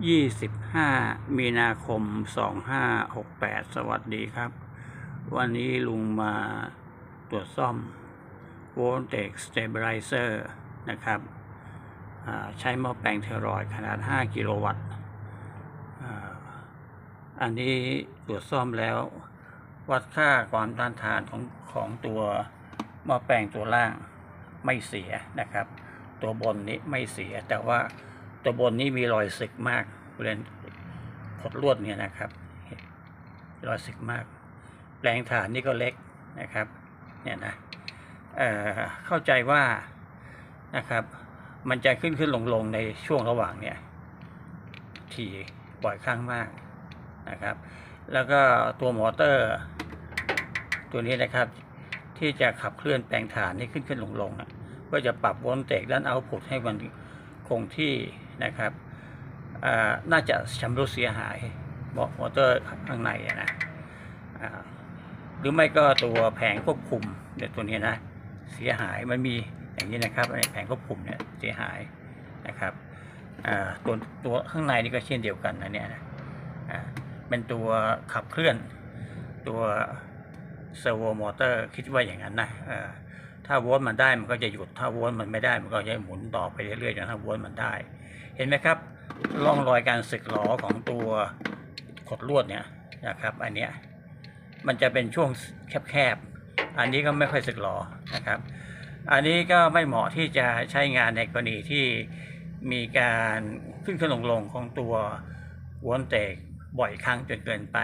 25 มีนาคม 2568 สวัสดีครับ วันนี้ลุงมาตรวจซ่อม Voltage Stabilizer นะครับใช้หม้อแปลงเทอรอยขนาด 5 กิโลวัตต์อันนี้ตรวจซ่อมแล้ว วัดค่าความต้านทานของของตัวหม้อแปลงตัวล่างไม่เสียนะครับ ตัวบนนี้ไม่เสียแต่ว่า ตัวบนนี้มีรอยสึกมากบริเวณขดลวดเนี่ยนะครับรอยสึกมาก แปลงฐานนี่ก็เล็กนะครับเนี่ยนะเเข้าใจว่านะครับ มันจะขึ้นขึ้นลงลงในช่วงระหว่างเนี่ยถี่บ่อยครั้งมากนะครับ แล้วก็ตัวมอเตอร์ ตัวนี้นะครับ ที่จะขับเคลื่อนแปลงฐานนี่ขึ้นขึ้นลงลงนะก็จะปรับวอลเตจด้านเอาพุตให้มัน คงที่นะครับน่าจะชำรุดเสียหายบอกมอเตอร์ข้างในนะหรือไม่ก็ตัวแผงควบคุมเนี่ยตัวนี้นะเสียหายมันมีอย่างนี้นะครับไอ้แผงควบคุมเนี่ยเสียหายนะครับตัวตัวข้างในนี่ก็เช่นเดียวกันนะเนี่ยนะเป็นตัวขับเคลื่อนตัวเซอร์โวมอเตอร์คิดว่าอย่างนั้นนะ ถ้าวลต์มันได้มันก็จะหยุด ถ้าวลต์มันไม่ได้มันก็จะหมุนต่อไปเรื่อยๆจนถ้าวลต์มันได้ เห็นไหมครับร่องรอยการสึกหรอของตัวขดลวดเนี่ยนะครับ อันเนี้ยมันจะเป็นช่วงแคบๆ อันนี้ก็ไม่ค่อยสึกหรอนะครับ อันนี้ก็ไม่เหมาะที่จะใช้งานในกรณีที่มีการขึ้นขึ้นลงลงของตัววนเตกบ่อยครั้งจนเกินไป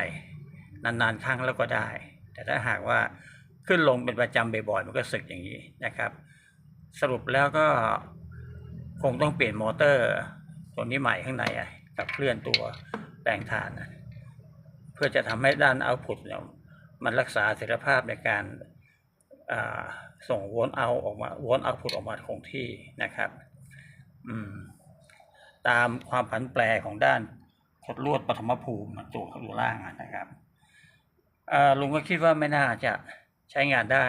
นานๆ ครั้งแล้วก็ได้ แต่ถ้าหากว่า ขึ้นลงเป็นประจำบ่อยๆมันก็สึกอย่างนี้นะครับ สรุปแล้วก็คงต้องเปลี่ยนมอเตอร์ตัวนี้ใหม่ข้างในกับเคลื่อนตัวแปลงถ่านเพื่อจะทำให้ด้านเอาพุตเนี่ยมันรักษาเสถียรภาพในการาส่งวลต์เอาออกมาวลต์เอาพุตออกมาคงที่นะครับตามความผันแปรของด้านขดลวดปฐมภูมิตัวตัวล่างนะครับลุงก็คิดว่าไม่น่าจะ ใช้งานได้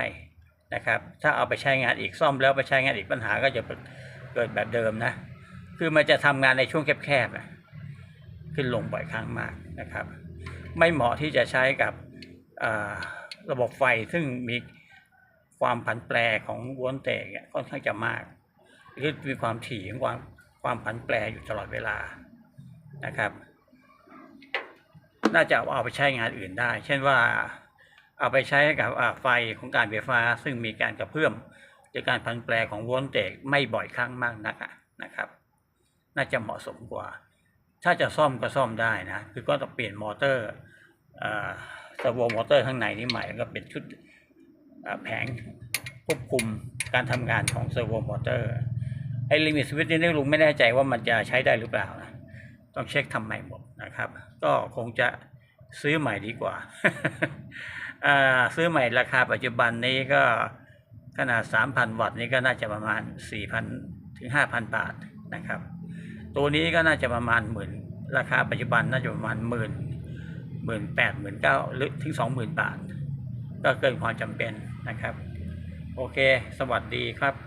นะครับ ถ้าเอาไปใช้งานอีกซ่อมแล้วไปใช้งานอีกปัญหาก็จะเกิดแบบเดิมนะ คือมันจะทำงานในช่วงแคบๆขึ้นลงบ่อยครั้งมากนะครับ ไม่เหมาะที่จะใช้กับระบบไฟซึ่งมีความผันแปรของวลต์เตจเนี่ยค่อนข้างจะมากหรือมีความถี่ของความความผันแปรอยู่ตลอดเวลานะครับ น่าจะเอาไปใช้งานอื่นได้ เช่นว่า เอาไปใช้กับไฟของการไฟฟ้า ซึ่งมีการกระเพื่อมจากการผันแปรของโวลต์เตจไม่บ่อยครั้งมากนักนะครับ น่าจะเหมาะสมกว่า ถ้าจะซ่อมก็ซ่อมได้นะ คือก็ต้องเปลี่ยนมอเตอร์เซอร์โวมอเตอร์ข้างในนี้ใหม่แล้วก็เป็นชุดแผงควบคุมการทำงานของเซอร์โวมอเตอร์ไอ้ลิมิตสวิตช์นี่ลุงไม่แน่ใจว่ามันจะใช้ได้หรือเปล่านะต้องเช็คทำใหม่หมดนะครับ ก็คงจะซื้อใหม่ดีกว่า ซื้อใหม่ราคาปัจจุบันนี้ก็ขนาด 3,000 วัตต์นี้ก็น่าจะประมาณ 4,000 ถึง 5,000 บาทนะครับ ตัวนี้ก็น่าจะประมาณหมื่นราคาปัจจุบันน่าจะประมาณหมื่นหมื่นแปดหมื่นเก้าหรือถึงสองหมื่นบาท ก็เกินความจำเป็นนะครับ โอเค สวัสดีครับ